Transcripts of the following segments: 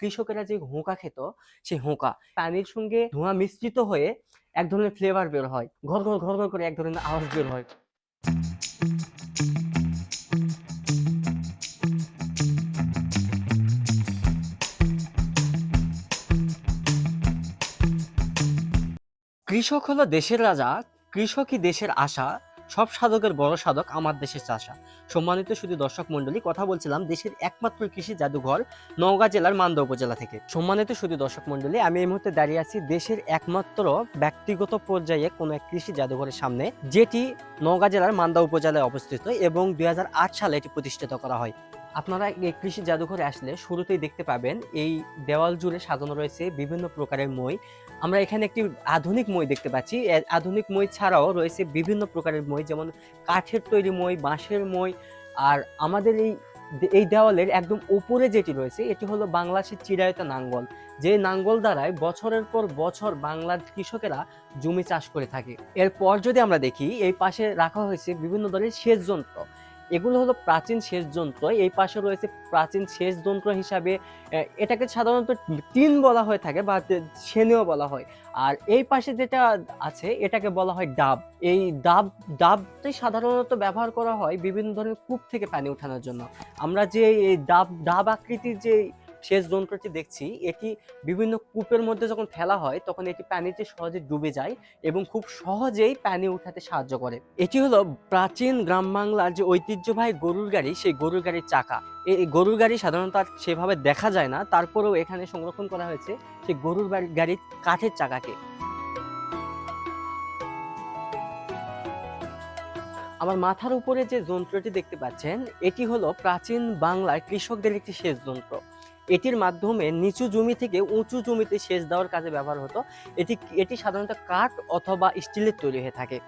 কৃষকেরা যে হুঁকা খেত সেই হুঁকা। পানির সঙ্গে ধোঁয়া মিশ্রিত হয়ে এক ধরনের ফ্লেভার বের হয়। ঘর ঘর ঘর ঘর করে এক ধরনের আওয়াজ বের হয়। কৃষক হলো দেশের রাজা কৃষকই দেশের আশা সব সাধকের বড় সাধক আমার দেশের চাষা। সম্মানিত শুধু দর্শক মন্ডলী কথা বলছিলাম দেশের একমাত্র কৃষি জাদুঘর নওগাঁ জেলার মান্দা উপজেলা থেকে। সম্মানিত শুধু দর্শক মন্ডলী আমি এই মুহূর্তে দাঁড়িয়ে আছি দেশের একমাত্র ব্যক্তিগত পর্যায়ে কোনো এক কৃষি জাদুঘরের সামনে, যেটি নওগাঁ জেলার মান্দা উপজেলায় অবস্থিত এবং দুই হাজার আট সালে এটি প্রতিষ্ঠিত করা হয়। আপনারা এই কৃষি জাদুঘরে আসলে শুরুতেই দেখতে পাবেন, এই দেওয়াল জুড়ে সাজানো রয়েছে বিভিন্ন প্রকারের মই। আমরা এখানে একটি আধুনিক মই দেখতে পাচ্ছি। আধুনিক মই ছাড়াও রয়েছে বিভিন্ন প্রকারের মই, যেমন কাঠের তৈরি মই, বাঁশের মই, আর আমাদের এই এই দেওয়ালের একদম উপরে যেটি রয়েছে, এটি হলো বাংলাদেশের চিরায়ত নাঙ্গল। যে নাঙ্গল দ্বারাই বছরের পর বছর বাংলার কৃষকেরা জমি চাষ করে থাকে। এরপর যদি আমরা দেখি, এই পাশে রাখা হয়েছে বিভিন্ন ধরনের সেচ যন্ত্র। এগুলো হলো প্রাচীন শেষ যন্ত্র। এই পাশে রয়েছে প্রাচীন শেষ যন্ত্র হিসাবে এটাকে সাধারণত টিন বলা হয়ে থাকে বা সেনেও বলা হয়। আর এই পাশে যেটা আছে, এটাকে বলা হয় ডাব। এই ডাব, ডাবটি সাধারণত ব্যবহার করা হয় বিভিন্ন ধরনের কূপ থেকে পানি ওঠানোর জন্য। আমরা যে এই ডাব ডাব আকৃতির যে সেচ যন্ত্রটি দেখছি, এটি বিভিন্ন কূপের মধ্যে যখন ফেলা হয়, তখন এটি পানিতে সহজে ডুবে যায় এবং খুব সহজেই পানি উঠাতে সাহায্য করে। এটি হলো প্রাচীন গ্রাম বাংলার যে ঐতিহ্যবাহী গরুর গাড়ি, সেই গরুর গাড়ির চাকা। এই গরুর গাড়ি সাধারণত আর সেভাবে দেখা যায় না, তারপরেও এখানে সংরক্ষণ করা হয়েছে সেই গরুর গাড়ির কাঠের চাকাকে। আমার মাথার উপরে যে যন্ত্রটি দেখতে পাচ্ছেন, এটি হলো প্রাচীন বাংলার কৃষকদের একটি সেচ যন্ত্র। এটির মাধ্যমে নিচু জমি থেকে উঁচু জমিতে সেচ দেওয়ার কাজে ব্যবহার হতো। এটি এটি সাধারণত কাঠ অথবা স্টিলের তৈরি হয়ে থাকে।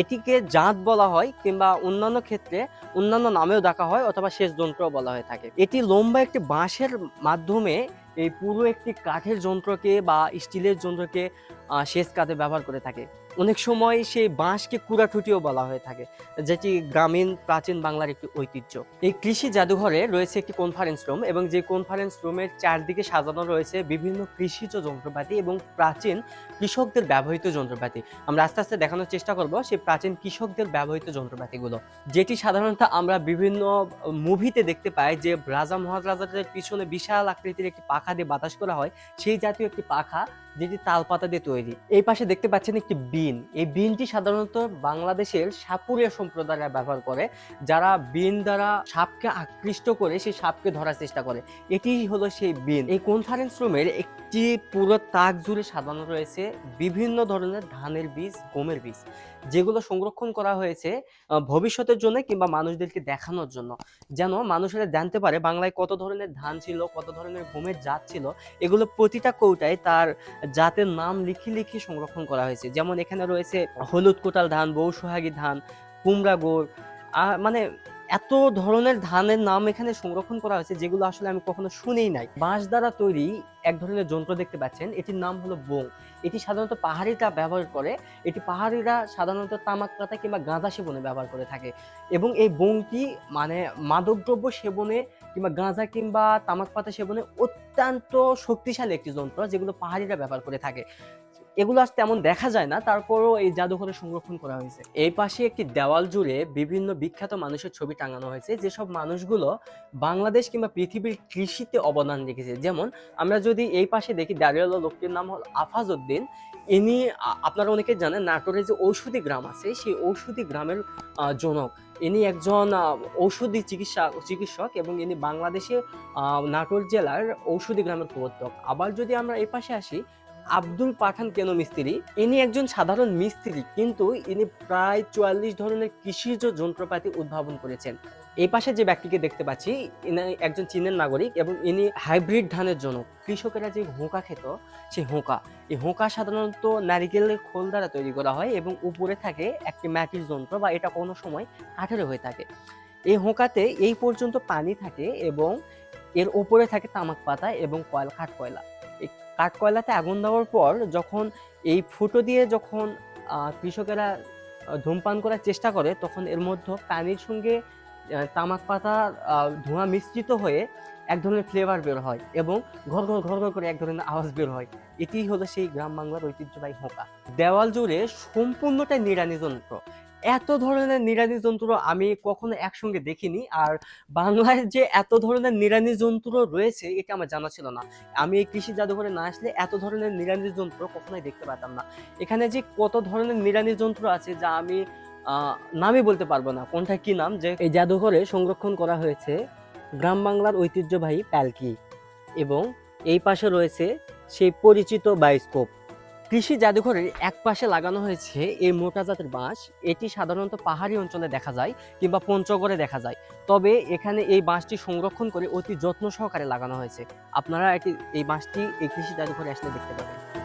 এটিকে জাঁত বলা হয় কিংবা অন্যান্য ক্ষেত্রে অন্যান্য নামেও ডাকা হয় অথবা সেচ যন্ত্র বলা হয়ে থাকে। এটি লম্বা একটি বাঁশের মাধ্যমে এই পুরো একটি কাঠের যন্ত্রকে বা স্টিলের যন্ত্রকে সেচ কাজে ব্যবহার করে থাকে। অনেক সময় সেই বাঁশকে কুড়াঠুটিও বলা হয়ে থাকে, যেটি গ্রামীণ প্রাচীন বাংলার একটি ঐতিহ্য। এই কৃষি জাদুঘরে রয়েছে একটি কনফারেন্স রুম এবং যে কনফারেন্স রুমের চারদিকে সাজানো রয়েছে বিভিন্ন কৃষিজ যন্ত্রপাতি এবং প্রাচীন কৃষকদের ব্যবহৃত যন্ত্রপাতি। আমরা আস্তে আস্তে দেখানোর চেষ্টা করব সেই প্রাচীন কৃষকদের ব্যবহৃত যন্ত্রপাতিগুলো। যেটি সাধারণত আমরা বিভিন্ন মুভিতে দেখতে পাই যে রাজা মহারাজাদের পিছনে বিশাল আকৃতির একটি পাখা দিয়ে বাতাস করা হয় সেই জাতীয় একটি পাখা যেটি তালপাতা দিয়ে তৈরি। এই পাশে দেখতে পাচ্ছেন একটি বিন। এই বিনটি সাধারণত বাংলাদেশের সাপুরিয়া সম্প্রদায়রা ব্যবহার করে, যারা বিন দ্বারা সাপকে আকৃষ্ট করে সেই সাপকে ধরার চেষ্টা করে। এটি হলো সেই বিন। এই কনফারেন্স রুমের একটি পুরো তাক জুড়ে সাজানো রয়েছে বিভিন্ন ধরনের ধানের বীজ, গমের বীজ, যেগুলো সংরক্ষণ করা হয়েছে ভবিষ্যতের জন্য কিংবা মানুষদেরকে দেখানোর জন্য। যেন মানুষেরা জানতে পারে বাংলায় কত ধরনের ধান ছিল, কত ধরনের গমের জাত ছিল। এগুলো প্রতিটা কৌটায় তার জাতের নাম লিখে লিখে সংরক্ষণ করা হয়েছে। যেমন এখানে রয়েছে হলুদ কোটাল ধান, বউ সোহাগী ধান, কুমড়া গোড় মানে এত ধরনের ধানের নাম এখানে সংরক্ষণ করা হয়েছে যেগুলো আসলে আমি কখনো শুনেই নাই। বাঁশ দ্বারা তৈরি এক ধরনের যন্ত্র দেখতে পাচ্ছেন, এটির নাম হলো বোং এটি সাধারণত পাহাড়িরা ব্যবহার করে, এটি পাহাড়িরা সাধারণত তামাক পাতা কিংবা গাঁজা সেবনে ব্যবহার করে থাকে। এবং এই বোংটি মানে মাদকদ্রব্য সেবনে কিংবা গাঁজা কিংবা তামাক পাতা সেবনে অত্যন্ত শক্তিশালী একটি যন্ত্র যেগুলো পাহাড়িরা ব্যবহার করে থাকে। এগুলো আজ তেমন দেখা যায় না, তারপরও এই জাদুঘরে সংরক্ষণ করা হয়েছে। এই পাশে একটি দেওয়াল জুড়ে বিভিন্ন বিখ্যাত মানুষের ছবি টাঙানো হয়েছে, যেসব মানুষগুলো বাংলাদেশ কিংবা পৃথিবীর কৃষিতে অবদান রেখেছে। যেমন আমরা যদি এই পাশে দেখি দাঁড়িয়ালো লোকটির নাম হল আফাজ উদ্দিন ইনি, আপনারা অনেকে জানেন, নাটোরে যে ঔষধি গ্রাম আছে, সেই ঔষধি গ্রামের জনক। ইনি একজন ঔষধি চিকিৎসা, চিকিৎসক এবং ইনি বাংলাদেশে নাটোর জেলার ঔষধি গ্রামের প্রবর্তক। আবার যদি আমরা এই পাশে আসি আব্দুল পাঠান কেন মিস্ত্রি? ইনি একজন সাধারণ মিস্ত্রি, কিন্তু ইনি প্রায় চুয়াল্লিশ ধরনের কৃষিজ যন্ত্রপাতি উদ্ভাবন করেছেন। এই পাশে যে ব্যক্তিকে দেখতে পাচ্ছি একজন চীনের নাগরিক এবং ইনি হাইব্রিড ধানের জনক। কৃষকেরা যে হোঁকা খেত সেই হোঁকা। এই হোঁকা সাধারণত নারিকেলের খোল দ্বারা তৈরি করা হয় এবং উপরে থাকে একটি মাটির যন্ত্র বা এটা কোনো সময় কাঠের হয়ে থাকে। এই হোঁকাতে এই পর্যন্ত পানি থাকে এবং এর উপরে থাকে তামাক পাতা এবং কয়লা, কাঠ কয়লা। এই কাঠ কয়লাতে আগুন দেওয়ার পর যখন এই ফুটো দিয়ে যখন কৃষকেরা ধূমপান করার চেষ্টা করে, তখন এর মধ্যে পানির সঙ্গে তামাক পাতার ধোঁয়া মিশ্রিত হয়ে এক ধরনের ফ্লেভার বের হয় এবং ঘর ঘর ঘর ঘর করে এক ধরনের আওয়াজ বের হয়। এটি হলো সেই গ্রাম বাংলার ঐতিহ্যবাহী হোঁকা। দেওয়াল জুড়ে সম্পূর্ণটাই নিড়ানি যন্ত্র এত ধরনের নিড়ানি যন্ত্র আমি কখনো একসঙ্গে দেখিনি। আর বাংলায় যে এত ধরনের নিড়ানি যন্ত্র রয়েছে, এটা আমার জানা ছিল না। আমি এই কৃষি জাদুঘরে না আসলে এত ধরনের নিড়ানি যন্ত্র কখনোই দেখতে পেতাম না। এখানে যে কত ধরনের নিড়ানি যন্ত্র আছে, যা আমি নামই বলতে পারব না। কোনটা কি নাম? যে এই জাদুঘরে সংরক্ষণ করা হয়েছে গ্রাম বাংলার ঐতিহ্যবাহী প্যালকি এবং এই পাশে রয়েছে সেই পরিচিত বায়োস্কোপ। কৃষি জাদুঘরের এক পাশে লাগানো হয়েছে এই মোটা জাতের বাঁশ। এটি সাধারণত পাহাড়ি অঞ্চলে দেখা যায় কিংবা পঞ্চগড়ে দেখা যায়। তবে এখানে এই বাঁশটি সংরক্ষণ করে অতি যত্ন সহকারে লাগানো হয়েছে। আপনারা এটি এই বাঁশটি এই কৃষি জাদুঘরে আসলে দেখতে পাবেন।